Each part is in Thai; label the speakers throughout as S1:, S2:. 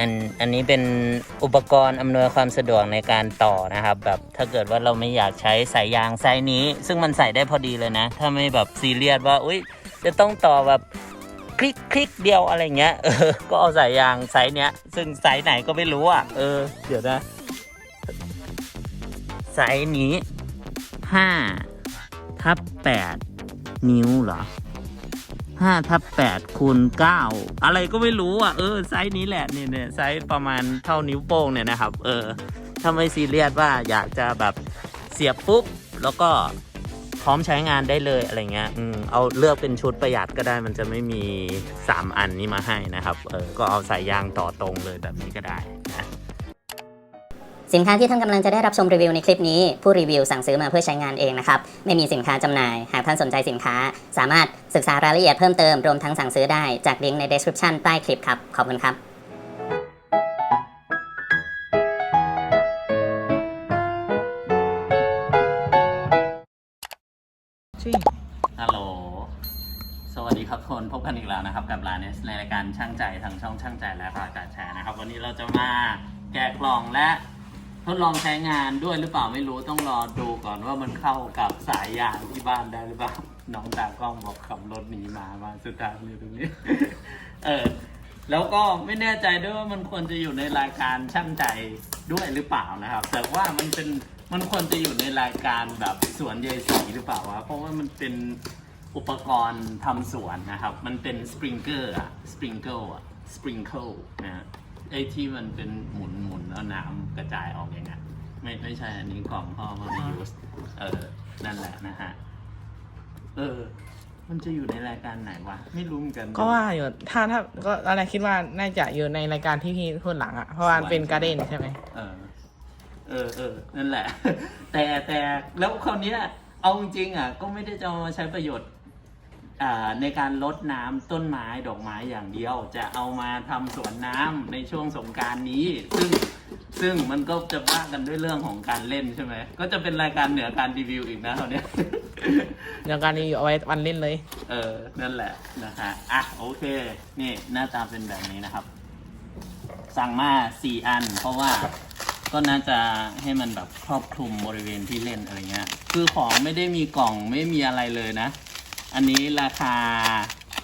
S1: อันอันนี้เป็นอุปกรณ์อำนวยความสะดวกในการต่อนะครับ แบบถ้าเกิดว่าเราไม่อยากใช้สายยางไซส์นี้ ซึ่งมันใส่ได้พอดีเลยนะ ถ้าไม่แบบซีเรียสว่าอุ้ยจะต้องต่อแบบคลิกคลิกเดียวอะไรเงี้ยเออก็เอาสายยางไซส์เนี้ย ซึ่งไซส์ไหนก็ไม่รู้อะเออเดี๋ยวนะไซส์นี้ห้าทับแปดนิ้วเหรอ ห้าทับแปดคูณเก้าอะไรก็ไม่รู้อะ เออ ไซส์นี้แหละเนี่ยเนี่ยไซส์ประมาณเท่านิ้วโป้งเนี่ยนะครับ เออถ้าไม่ซีเรียสว่าอยากจะแบบเสียบปุ๊บ แล้วก็พร้อมใช้งานได้เลยอะไรเงี้ย อืม เอาเลือกเป็นชุดประหยัดก็ได้ มันจะไม่มี 3 อันนี้มาให้นะครับ เออ ก็เอาสายยางต่อตรงเลยแบบนี้ก็ได้
S2: สินค้าที่ท่านกำลังจะได้รับชมรีวิวในคลิปนี้ ผู้รีวิวสั่งซื้อมาเพื่อใช้งานเองนะครับ ไม่มีสินค้าจำหน่าย หากท่านสนใจสินค้า สามารถศึกษารายละเอียดเพิ่มเติม รวมทั้งสั่งซื้อได้จากลิงก์ใน description ใต้คลิปครับ ขอบคุณครับ
S1: ฮัลโหล สวัสดีครับทุกคนพบกันอีกแล้วนะครับ กับลาเนสในรายการช่างใจทางช่องช่างใจและประกาแชร์นะครับ วันนี้เราจะมาแกะกล่องและ ดลองใช้งานด้วยหรือเปล่าไม่รู้ต้องรอดูก่อนว่ามันเข้ากับสายยางที่บ้านได้หรือเปล่า น้องตากล้องบอกขับรถหนีมามาสุดท้ายอยู่ตรงนี้ เออแล้วก็ไม่แน่ใจด้วยว่ามันควรจะอยู่ในรายการช่างใจด้วยหรือเปล่านะครับ แต่ว่ามันเป็นมันควรจะอยู่ในรายการแบบสวนเยายสีหรือเปล่าวะเพราะว่ามันเป็นอุปกรณ์ทำสวนนะครับ มันเป็นสปริงเกอร์อะสปริงเกิลอะสปริงเกิลนะ ไอ้ที่มันเป็นหมุนหมุนแล้วน้ำกระจายออกอย่างเงี้ยไม่ไม่ใช่อันนี้กล่องพ่อมาไม่ยูสเออ นั่นแหละนะฮะ เออ มันจะอยู่ในรายการไหนวะ ไม่รู้เหมือนกัน
S3: ก็ว่าอยู่ถ้าถ้าก็อะไรคิดว่าน่าจะอยู่ในรายการที่พี่พูดหลังอะเพราะว่ามันเป็นการ์เด้นใช่ไหม
S1: เออ เออเออนั่นแหละ แต่แต่แล้วคราวเนี้ยเอาจริงๆอะ ก็ไม่ได้จะเอามาใช้ประโยชน์อ่า ในการลดน้ำต้นไม้ดอกไม้อย่างเดียว จะเอามาทำสวนน้ำในช่วงสงกรารนี้ ซึ่งซึ่งมันก็จะว่ากันด้วยเรื่องของการเล่นใช่ไหมก็จะเป็นรายการเหนือการรีวิวอีกนะคราวเนี้ย
S3: เรื่องการนี้เอาไว้วันเล่นเลย
S1: เออ นั่นแหละนะฮะอะโอเค นี่หน้าตาเป็นแบบนี้นะครับ สั่งมาสี่อัน เพราะว่าก็น่าจะให้มันแบบครอบคลุมบริเวณที่เล่นอะไรเงี้ย คือของไม่ได้มีกล่องไม่มีอะไรเลยนะ อันนี้ราคา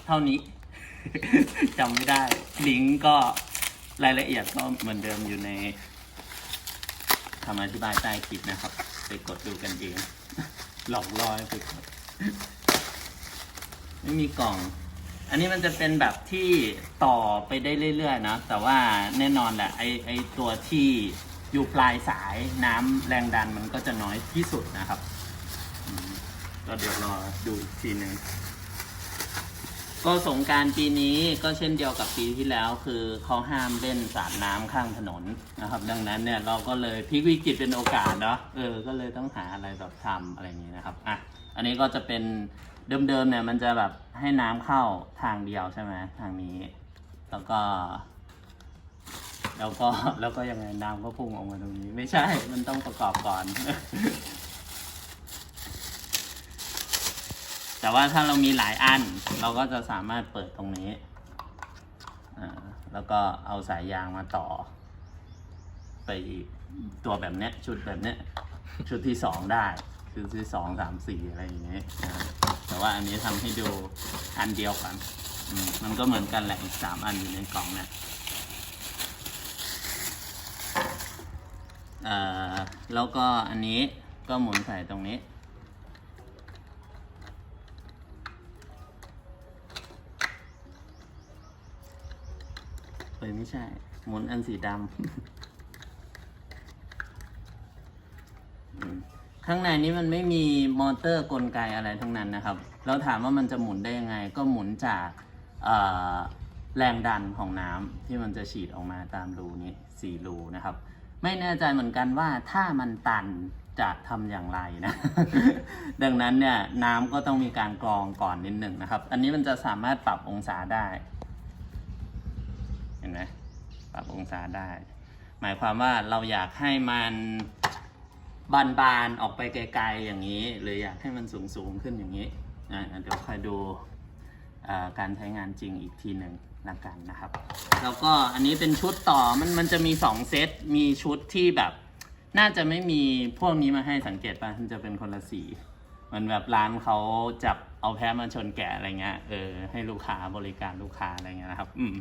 S1: เท่านี้ จำไม่ได้ ลิงก์ก็รายละเอียดก็เหมือนเดิมอยู่ในคำอธิบายใต้คลิปนะครับ ไปกดดูกันเองหลอกลอให้ไปกดไม่มีกล่อง อันนี้มันจะเป็นแบบที่ต่อไปได้เรื่อยๆนะ แต่ว่าแน่นอนแหละไอไอตัวที่อยู่ปลายสายน้ำแรงดันมันก็จะน้อยที่สุดนะครับ ก็เดี๋ยวรอดูอีกทีหนึ่งก็สงการปีนี้ก็เช่นเดียวกับปีที่แล้ว คือเขาห้ามเล่นสาดน้ำข้างถนนนะครับ ดังนั้นเนี่ยเราก็เลยพลิกวิกฤตเป็นโอกาสเนาะเออ ก็เลยต้องหาอะไรแบบทำอะไรอย่างนี้นะครับอะอันนี้ก็จะเป็นเดิมๆเนี่ยมันจะแบบให้น้ำเข้าทางเดียวใช่ไหมทางนี้ แล้วก็ แล้วก็แล้วก็ยังไงน้ำก็พุ่งออกมาตรงนี้ ไม่ใช่มันต้องประกอบก่อน แต่ว่าถ้าเรามีหลายอัน เราก็จะสามารถเปิดตรงนี้ แล้วก็เอาสายยางมาต่อ ไปตัวแบบเนี้ยชุดแบบเนี้ยชุดที่สองได้ชุดที่สองสามสี่อะไรอย่างเงี้ยแต่ว่าอันนี้ทำให้ดูอันเดียวกันอืมมันก็เหมือนกันแหละอีกสามอันอยู่ในกล่องเนี่ยแล้วก็อันนี้ก็หมุนใส่ตรงนี้ เอ้ยไม่ใช่ หมุนอันสีดำข้างในนี้มันไม่มีมอเตอร์กลไกอะไรทั้งนั้นนะครับ เราถามว่ามันจะหมุนได้ยังไง ก็หมุนจากแรงดันของน้ำที่มันจะฉีดออกมาตามรูนี้สี่รูนะครับ ไม่แน่ใจเหมือนกันว่าถ้ามันตันจะทำอย่างไรนะ ดังนั้นเนี่ยน้ำก็ต้องมีการกรองก่อนนิดหนึ่งนะครับ อันนี้มันจะสามารถปรับองศาได้ ห็นไหมปรับองศาได้ หมายความว่าเราอยากให้มันบานๆออกไปไกลๆอย่างนี้ หรืออยากให้มันสูงๆขึ้นอย่างนี้นะเดี๋ยวคอยดูการใช้งานจริงอีกทีหนึ่งละกันนะครับ แล้วก็อันนี้เป็นชุดต่อมันมันจะมีสองเซตมีชุดที่แบบ น่าจะไม่มีพวกนี้มาให้สังเกตป่ะมันจะเป็นคนละสีเหมือนแบบร้านเขาจับเอาแพ้มาชนแกะอะไรเงี้ยเออให้ลูกค้าบริการลูกค้าอะไรเงี้ยนะครับ อืม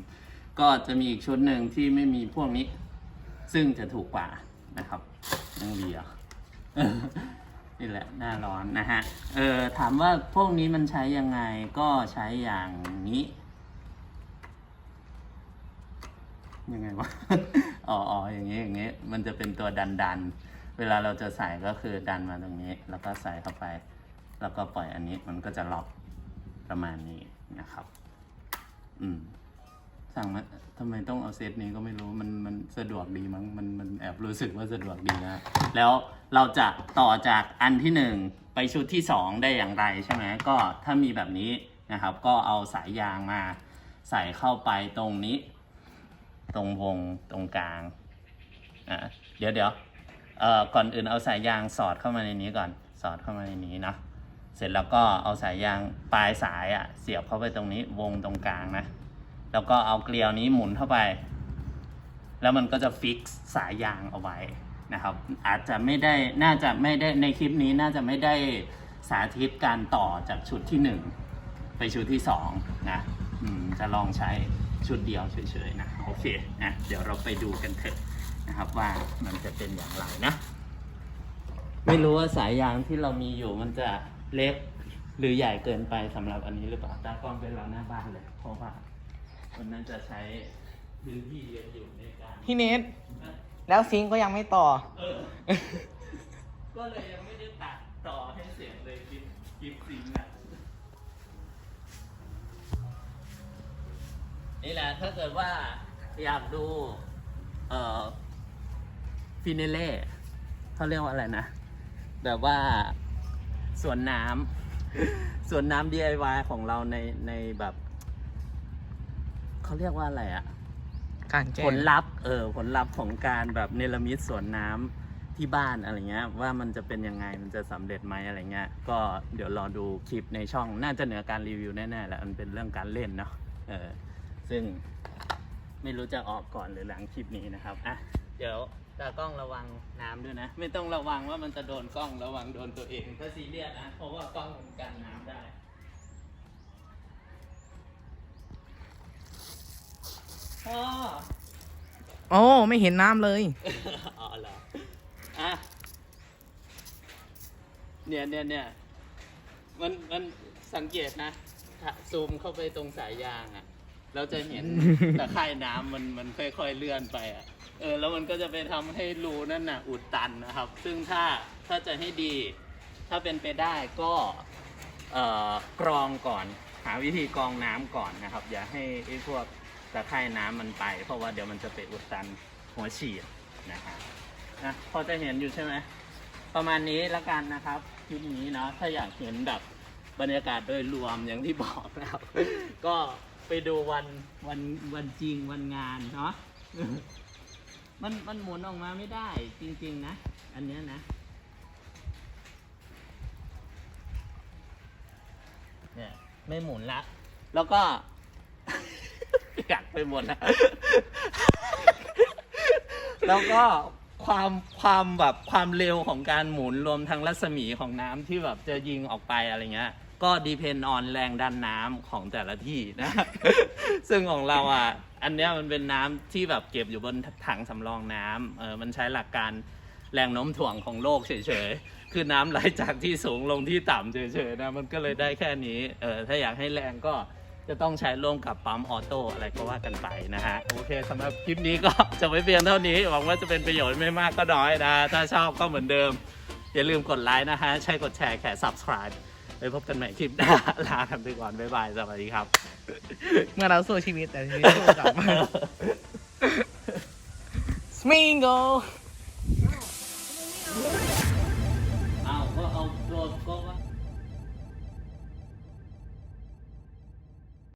S1: ก็จะมีอีกชุดหนึ่งที่ไม่มีพวกนี้ ซึ่งจะถูกกว่านะครับยังดีอะนี่แหละหน้าร้อนนะฮะเออถามว่าพวกนี้มันใช้ยังไงก็ใช้อย่างนี้ ยังไงวะอ๋ออ๋อย่างนี้อย่างนี้ มันจะเป็นตัวดันดันเวลาเราจะใส่ก็คือดันมาตรงนี้ แล้วก็ใส่เข้าไป แล้วก็ปล่อยอันนี้มันก็จะล็อกประมาณนี้นะครับ อืม สั่งมาทำไมต้องเอาเซตนี้ก็ไม่รู้มันมันสะดวกดีมั้งมันมันแอบรู้สึกว่าสะดวกดีนะ แล้วเราจะต่อจากอันที่หนึ่งไปชุดที่สองได้อย่างไรใช่ไหมก็ถ้ามีแบบนี้นะครับ ก็เอาสายยางมาใส่เข้าไปตรงนี้ ตรงวงตรงกลางอะเดี๋ยวเดี๋ยวเอ่อก่อนอื่นเอาสายยางสอดเข้ามาในนี้ก่อนสอดเข้ามาในนี้นะเสร็จแล้วก็เอาสายยางปลายสายอะ่ะเสียบเข้าไปตรงนี้วงตรงกลางนะ แล้วก็เอาเกลียวนี้หมุนเข้าไป แล้วมันก็จะฟิกสายยางเอาไว้นะครับ อาจจะไม่ได้น่าจะไม่ได้ในคลิปนี้น่าจะไม่ได้สาธิตการต่อจากชุดที่หนึ่งไปชุดที่สองนะจะลองใช้ชุดเดียวเฉยๆนะโอเคนะเดี๋ยวเราไปดูกันเถอะนะครับว่ามันจะเป็นอย่างไรนะ ไม่รู้ว่าสายยางที่เรามีอยู่มันจะเล็กหรือใหญ่เกินไปสำหรับอันนี้หรือเปล่าตากล้องเป็นเราหน้าบ้านเลยเพราะว่า มันน่าจะใช้พื้นที่เยอะอยู่ในการ
S3: พี่เนทแล้วซิงก์ก็ยังไม่ต่อ
S1: เออ ก็เลยยังไม่ได้ตัดต่อให้เสร็จเลยคลิปคลิปซิงค์อะ นี่แหละถ้าเกิดว่าอยากดู เอ่อฟินเล่เขาเรียกว่าอะไรนะ แบบว่าสวนน้ำ สวนน้ำ DIY ของเราในในแบบ เขาเรียกว่าอะไรอะ
S3: การแก้
S1: ผลลัพธ์เออผลลัพธ์ของการแบบเนรมิตสวนน้ำที่บ้านอะไรเงี้ยว่ามันจะเป็นยังไงมันจะสำเร็จไหมอะไรเงี้ยก็เดี๋ยวรอดูคลิปในช่องน่าจะเหนือการรีวิวแน่ๆแหละมันเป็นเรื่องการเล่นเนาะเออซึ่งไม่รู้จะออกก่อนหรือหลังคลิปนี้นะครับอะเดี๋ยวตากล้องระวังน้ำด้วยนะ ไม่ต้องระวังว่ามันจะโดนกล้องระวังโดนตัวเองถ้าซีเรียสนะเพราะว่ากล้องมันกันน้ำได้ พ่อ
S3: โอ้ไม่เห็นน้ำเลย
S1: อ๋อเหรออะเนี่ยเนี่ยเนี่ยมันมันสังเกตนะถ้าซูมเข้าไปตรงสายยางอะ่ะ เราจะเห็น ตะไคร่น้ำมันมันค่อยๆเลื่อนไปอะ่ะ เออ แล้วมันก็จะไปทำให้รูนั่นน่ะ อุดตันนะครับ ซึ่งถ้าถ้าจะให้ดี ถ้าเป็นไปได้ก็เอ่อกรองก่อน หาวิธีกรองน้ำก่อนนะครับ อย่าให้ไอ้พวก ตะไคร่น้ำมันไป เพราะว่าเดี๋ยวมันจะไปอุดตันหัวฉีดนะฮะนะพอจะเห็นอยู่ใช่ไหมประมาณนี้ละกันนะครับคลิปนี้เนาะถ้าอยากเห็นแบบบรรยากาศโดยรวมอย่างที่บอกนะครับ ก็ไปดูวันวันวันจริงวันงานเนาะมันมันหมุนออกมาไม่ได้จริง ๆ นะ อันเนี้ยนะเนี่ยไม่หมุนละ แล้วก็ กัดไปหมดแล้วแล้วก็ความความแบบความเร็วของการหมุนรวมทั้งรัศมีของน้ำที่แบบจะยิงออกไปอะไรเงี้ย ก็ดีเพนออนแรงดันน้ำของแต่ละที่นะ ซึ่งของเราอะ อันเนี้ยมันเป็นน้ำที่แบบเก็บอยู่บนถังสำรองน้ำเออมันใช้หลักการแรงโน้มถ่วงของโลกเฉยๆ คือน้ำไหลจากที่สูงลงที่ต่ำเฉยๆนะ มันก็เลยได้แค่นี้ เออถ้าอยากให้แรงก็ จะต้องใช้ร่วมกับปั๊มออโต้อะไรก็ว่ากันไปนะฮะ โอเคสำหรับคลิปนี้ก็จะไว้เพียงเท่านี้ หวังว่าจะเป็นประโยชน์ไม่มากก็น้อยนะ ถ้าชอบก็เหมือนเดิม อย่าลืมกดไลค์นะฮะ ใช่กดแชร์แค่ subscribe ไปพบกันใหม่คลิปหน้า ลากันไปก่อน บ๊ายบาย สวัสดีครับ
S3: เมื่อเราสู้ชีวิตแต่ชีวิตสู้กลับมา สมิงโก